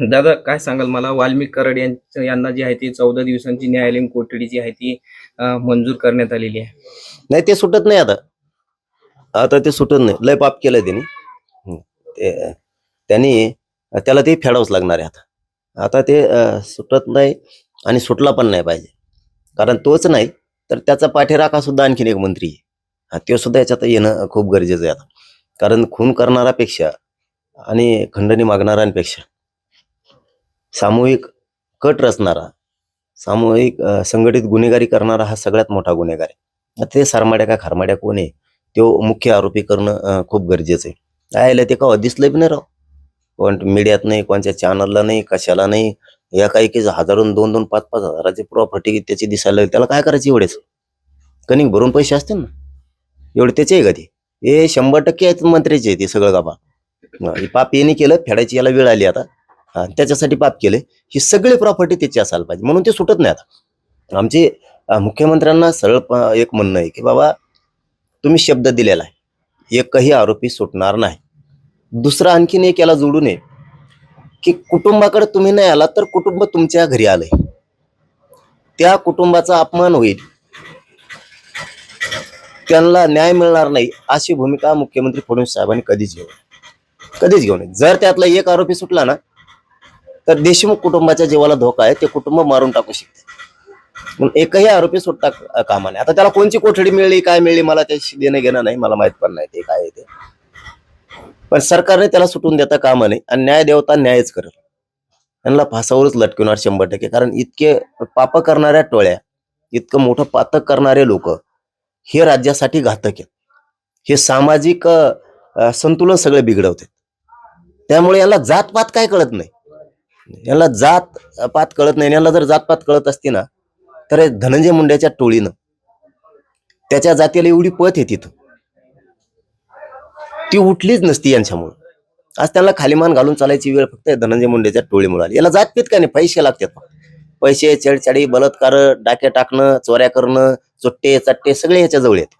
दादा काय सांगाल मला? वाल्मिक कराड यांचं यांना जी आहे ती चौदा दिवसांची न्यायालयीन कोठडी जी आहे ती मंजूर करण्यात आलेली आहे. नाही ते सुटत नाही आता. आता ते सुटत नाही. लय पाप केलंय त्यांनी. हम्म. ते- त्यांनी त्याला ते फेडावंच लागणार आहे आता. आता ते अं, सुटत नाही आणि सुटला पण नाही पाहिजे. कारण तोच नाही तर त्याचा पाठीराखा सुद्धा आणखीन एक मंत्री आहे. हा, तो सुद्धा याच्यात येणं खूप गरजेचं आहे आता. कारण खून करणारापेक्षा आणि खंडणी मागणाऱ्यांपेक्षा सामूहिक कट रचणारा सामूहिक संघटित गुन्हेगारी करणारा हा सगळ्यात मोठा गुन्हेगार आहे. आता ते सारमाड्या का खारमाड्या कोण आहे? तो मुख्य आरोपी करणं खूप गरजेचं आहे. आयला ते का दिसलं बी नाही राव. कोण मीडियात नाही कोणत्या चॅनलला नाही कशाला नाही या काही की हजारून दोन दोन पाच पाच हजाराची प्रॉपर्टी त्याची दिसायला लागली. त्याला काय करायची एवढेच कणिक भरून पैसे असतील ना? एवढे त्याचे आहे का ते? हे शंभर टक्के आहेत मंत्र्याचे ते सगळं गाबा पाप येणे केलं फेडायची याला वेळ आली आता. त्याच्यासाठी पाप केले ही सगळी प्रॉपर्टी त्याची असायला पाहिजे. म्हणून ते सुटत नाही आता. आमचे मुख्यमंत्र्यांना सरळ एक म्हणणं आहे की बाबा तुम्ही शब्द दिलेला आहे. एकही आरोपी सुटणार नाही. दुसरा आणखीन एक याला जोडू नये की कुटुंबाकडे तुम्ही नाही आला तर कुटुंब तुमच्या घरी आलंय. त्या कुटुंबाचा अपमान होईल. त्यांना न्याय मिळणार नाही अशी भूमिका मुख्यमंत्री फडणवीस साहेबांनी कधीच घेऊ कधीच घेऊ नये. जर त्यातला एक आरोपी सुटला ना तर देशमुख कुटुंबाच्या जीवाला धोका आहे ते कुटुंब मारून टाकू शकते. एकही आरोपी सुटता कामा नाही आता त्याला कोणची कोठडी मिळली काय मिळली मला त्याशी देणं घेणं नाही मला माहीत पण नाही ते काय आहे ते. पण सरकारने त्याला सुटून देता कामा नाही आणि न्याय देवता न्यायच करेल. त्यांना फासावरच लटकवणार शंभर टक्के. कारण इतके पाप करणाऱ्या टोळ्या इतकं मोठं पातक करणारे लोक हे राज्यासाठी घातक आहेत. हे सामाजिक संतुलन सगळे बिघडवते त्यामुळे याला जातपात काय कळत नाही. याला जात पात कळत नाही. याला जर जातपात कळत असती ना तर धनंजय मुंड्याच्या टोळीनं त्याच्या जातीला एवढी पत आहे तिथं. ती उठलीच नसती यांच्यामुळं. आज त्यांना खालीमान घालून चालायची वेळ फक्त धनंजय मुंडेच्या टोळीमुळे आली. याला जातपीत का नाही? पैसे लागतात पैसे छेडछाडी बलात्कार डाके टाकणं चोऱ्या करणं चोट्टे चट्टे सगळे याच्याजवळ येत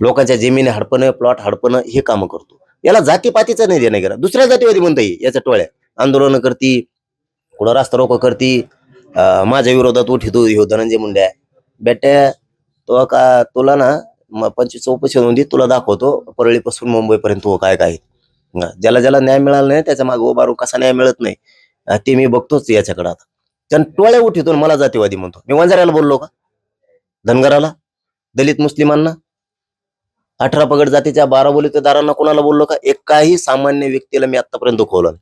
लोकांच्या जमिनी हडपणं प्लॉट हडपणं हे कामं करतो. याला जातीपातीचं नाही देणं गेला दुसऱ्या जातीवादी म्हणता येईल याच्या टोळ्या. आंदोलन करती कुठं रास्ता रोको करती माझ्या विरोधात उठितो ह्यो धनंजय मुंड्या बेट्या तो का तुला ना पंचवीस चौपशी नोंदी तुला दाखवतो परळीपासून मुंबईपर्यंत हो काय काय. ज्याला ज्याला न्याय मिळाला नाही त्याच्यामागे उभारून कसा न्याय मिळत नाही ते मी बघतोच याच्याकडे आता. त्यानं टोळ्या उठितो मला जातीवादी म्हणतो. मी वंजाऱ्याला बोललो का? धनगराला? दलित मुस्लिमांना? अठरा पगड जातीच्या बारा दारांना कोणाला बोललो का? एकाही सामान्य व्यक्तीला मी आतापर्यंत खोवलं नाही.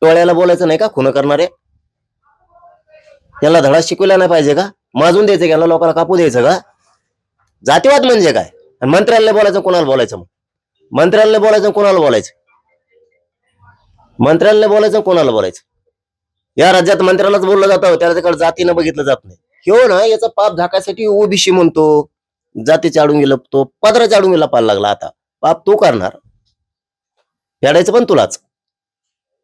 टोळ्याला बोलायचं नाही का? खुन करणारे? याला धडा शिकवला नाही पाहिजे का? माजून द्यायचं का याला लोकांना कापू द्यायचं का? जातीवाद म्हणजे काय? आणि मंत्र्याला बोलायचं कोणाला बोलायचं मग? मंत्र्याला बोलायचं कोणाला बोलायचं? मंत्र्याला बोलायचं कोणाला बोलायचं? या राज्यात मंत्र्यालाच बोललं जातं त्याला तिकडे जातीनं बघितलं जात नाही. किंवा ना याचा पाप झाकायसाठी ओबीसी म्हणतो. जाती चाडून गेलं तो पदरा चाडून गेला पाहायला लागला आता. पाप तू करणार. फेडायचं पण तुलाच.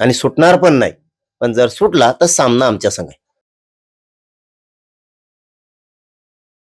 आणि सुटणार पण नाही. पण जर सुटला तर सामना आमच्या संघ आहे.